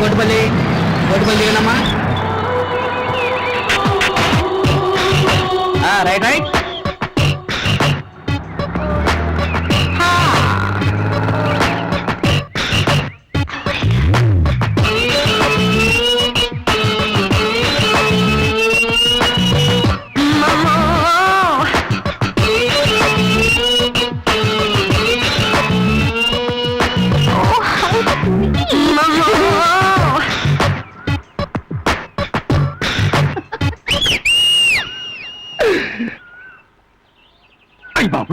Kotipalli Kotipalli దిగనమ్మా. Right right.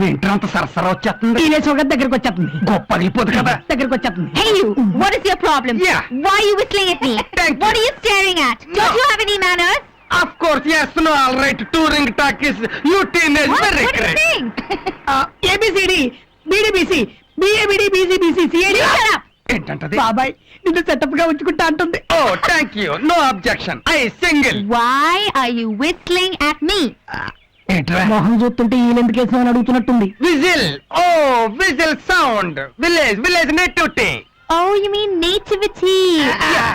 ఏంట్రా అంత సరసర వచ్చేస్తుంది టీనేజ్ ఒక దగ్గరికి వచ్చేస్తుంది గొప్ప పగిలిపోదు కదా దగ్గరికి వచ్చేస్తుంది Hey you, what is your problem? Yeah. Why are you whistling at me? Thank what are you staring at? Don't you have any manners? Of course yes no all right touring talkies you teenage What, very what do you think? ABCD BDBC BABD BCBC You shut up. ఏంటంటది బాబాయ్ నిన్ను సెటప్గా ఉంచుకుంటా అంటుంది ఓ thank you no objection I single Why are you whistling at me? ఏంట్రా మొహం చూస్తుంటే ఈయన ఎందుకు వేసామని అడుగుతున్నట్టుంది whistle oh whistle sound village village nativity Oh, you mean nativity?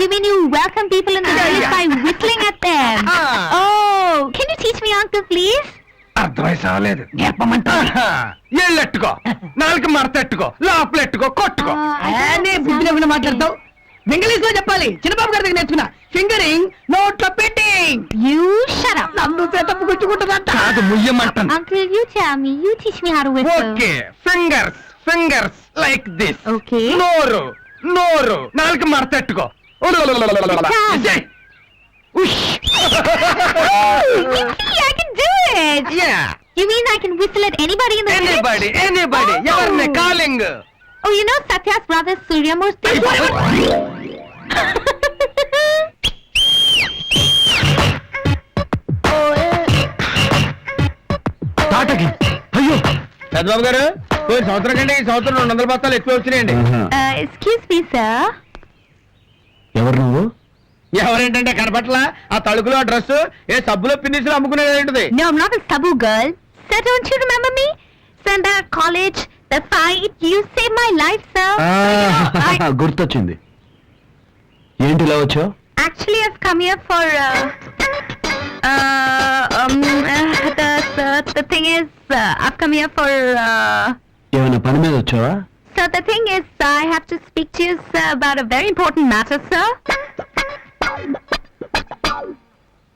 You mean you welcome people in the village yeah. by whistling at them? Ah. Oh, can you teach me, uncle, please? అర్థమై సావలేదు ఎళ్ళెట్టుకో నాలుగు మడతెట్టుకో లోపలెట్టుకో కొట్టుకో నే బుద్ధి లేకుండా మాట్లాడతావు ఇంగ్లీష్లో చెప్పాలి చిన్నబాబు గారి దగ్గర నేర్చుకున్నా ఫింగరింగ్ నోట్లో పెట్టింగ్ You shut up. నన్ను సెటప్ గుచ్చుకుంటుందంట కాదు ముయ్యమంటాను Uncle, you tell me. You teach me how to whistle. Okay fingers fingers like this Okay. నోరు నోరు నాలుగు మడతెట్టుకో Come. ఉష్ I can do it. Yeah You mean I can whistle at anybody in the anybody village? Anybody Oh. ఎవరిని calling Oh, you know Satya's brother Suryamurthy? Chandrababu garu కొన్ని ఎక్కువ వచ్చినాయండి. ఎవరేంటంటే కనపట్లా? ఆ తలుకులో ఆ డ్రెస్ ఏ సబ్బులో పిన్నిసులు అమ్ముకునేది ఏంటిది? No I'm center college my life sir గుర్తొచ్చింది. Uh, uh, um, uh, the, the, the thing is, uh, I've come here for, uh, ఏమైనా పని మీద వచ్చావా? So the thing is, I have to speak to you, sir, about a very important matter, sir.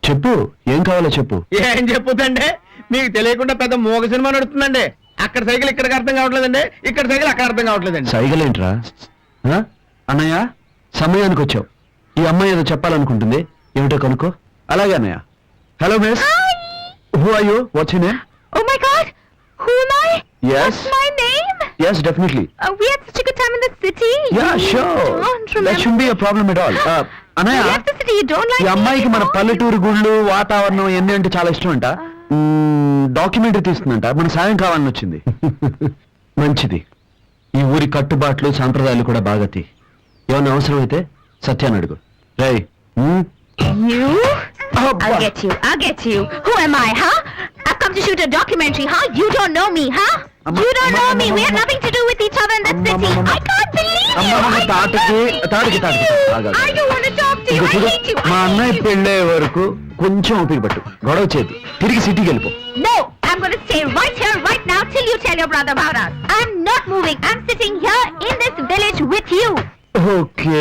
చెప్పు ఏం కావాలో చెప్పు. ఏం చెప్పుదండి? మీకు తెలియకుండా పెద్ద మోగ సినిమా నడుస్తుందండి. అక్కడ సైకిల్ ఇక్కడికి అర్థం కావట్లేదండి. ఇక్కడ సైకిల్ అక్కడ అర్థం కావట్లేదండి. సైగలేంట్రా ఆ? అన్నయ్య సమయానికి వచ్చావు. ఈ అమ్మాయి ఏదో చెప్పాలనుకుంటుంది. ఏమిటో కనుక్కో. అలాగే అన్నయ్య. Hello miss who are you what's you name Oh my God, who am I? Yes. What's my name? Yes definitely Uh, we had such a good time in the city. Yeah You sure Don't that remember. Should be a problem at all అన్నయ్య You left the city. You don't like ఈ అమ్మాయికి మన? పల్లెటూరు గుళ్ళు వాతావరణం ఎన్ని అంటే చాలా ఇష్టం అంట. డాక్యుమెంటరీ తీస్తుందంట. మన సాయం కావాలని వచ్చింది. మంచిది. ఈ ఊరి కట్టుబాట్లు సాంప్రదాయాలు కూడా బాగా తీ. ఏమైనా అవసరం అయితే సత్యాన్ని అడుగు. రై You? I'll get you. I'll get you. Who am I, huh? I've come to shoot a documentary, huh? You don't know me, huh? Amma, you don't amma, know amma, me. We have amma. nothing to do with each other in the Amma, city. amma, amma. I can't believe you. Amma, amma, I తాతకి- hate తాతకి- తాతకి- you. ఆగు, ఆగు. I don't want to talk to you. I చూడు hate you. మా I అన్నయ్య hate you. పెళ్ళే వరకు కొంచెం ఓపిక పట్టు గొడవ చేయదు తిరిగి సిటీకి వెళ్ళిపో No, I'm going to stay right here, right now, till you tell your brother about us. I'm not moving. I'm sitting here in this village with you. Okay